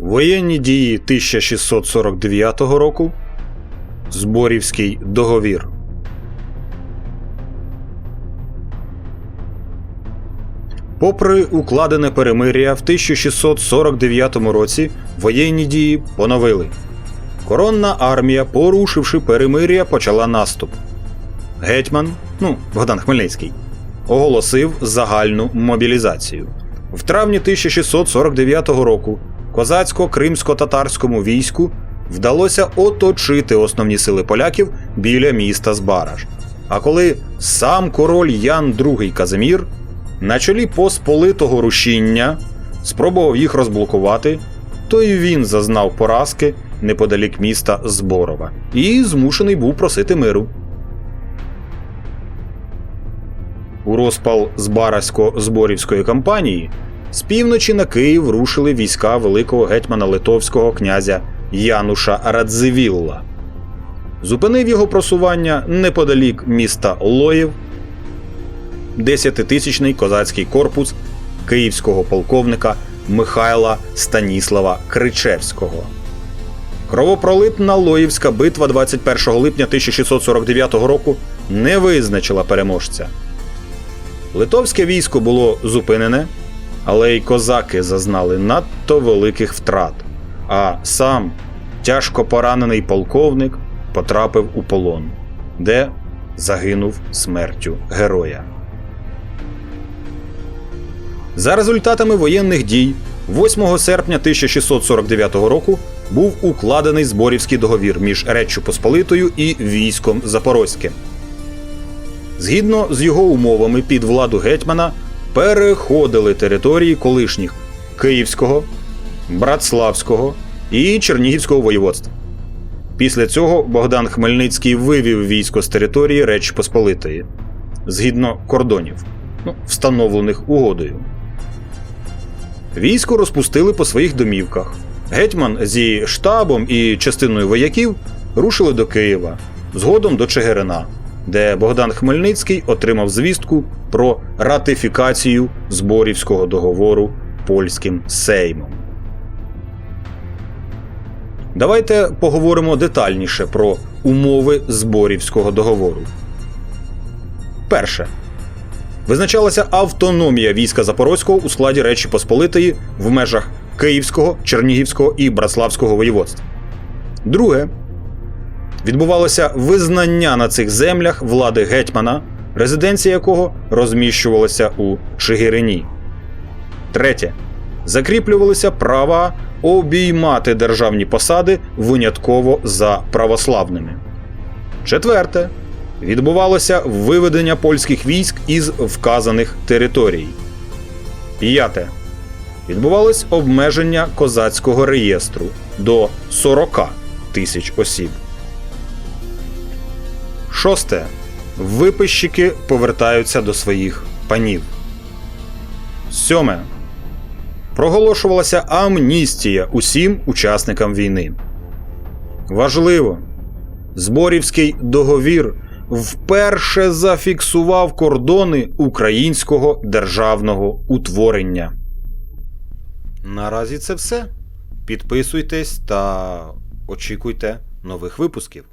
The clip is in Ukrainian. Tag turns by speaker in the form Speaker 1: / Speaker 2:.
Speaker 1: Воєнні дії 1649 року. Зборівський договір. Попри укладене перемир'я в 1649 році воєнні дії поновили. Коронна армія, порушивши перемир'я, почала наступ. Гетьман, ну, Богдан Хмельницький, оголосив загальну мобілізацію. В травні 1649 року козацько-кримсько-татарському війську вдалося оточити основні сили поляків біля міста Збараж. А коли сам король Ян II Казимір на чолі посполитого рушіння спробував їх розблокувати, то й він зазнав поразки неподалік міста Зборова і змушений був просити миру. У розпал Збаразько-Зборівської кампанії з півночі на Київ рушили війська великого гетьмана литовського князя Януша Радзивілла. Зупинив його просування неподалік міста Лоїв десятитисячний козацький корпус київського полковника Михайла Станіслава Кричевського. Кровопролитна Лоївська битва 21 липня 1649 року не визначила переможця. Литовське військо було зупинене, але й козаки зазнали надто великих втрат, а сам тяжко поранений полковник потрапив у полон, де загинув смертю героя. За результатами воєнних дій 8 серпня 1649 року був укладений зборівський договір між Реччю Посполитою і військом Запорозьким. Згідно з його умовами під владу гетьмана переходили території колишніх Київського, Братславського і Чернігівського воєводств. Після цього Богдан Хмельницький вивів військо з території Речі Посполитої згідно кордонів, ну, встановлених угодою. Військо розпустили по своїх домівках. Гетьман зі штабом і частиною вояків рушили до Києва, згодом до Чигирина, де Богдан Хмельницький отримав звістку про ратифікацію Зборівського договору польським сеймом. Давайте поговоримо детальніше про умови Зборівського договору. Перше. Визначалася автономія війська Запорозького у складі Речі Посполитої в межах Київського, Чернігівського і Братславського воєводств. Друге. Відбувалося визнання на цих землях влади гетьмана, резиденція якого розміщувалася у Чигирині. Третє. Закріплювалися права обіймати державні посади винятково за православними. Четверте. Відбувалося виведення польських військ із вказаних територій. П'яте. Відбувалось обмеження козацького реєстру до 40 тисяч осіб. Шосте. Виписчики повертаються до своїх панів. Сьоме. Проголошувалася амністія усім учасникам війни. Важливо. Зборівський договір вперше зафіксував кордони українського державного утворення. Наразі це все. Підписуйтесь та очікуйте нових випусків.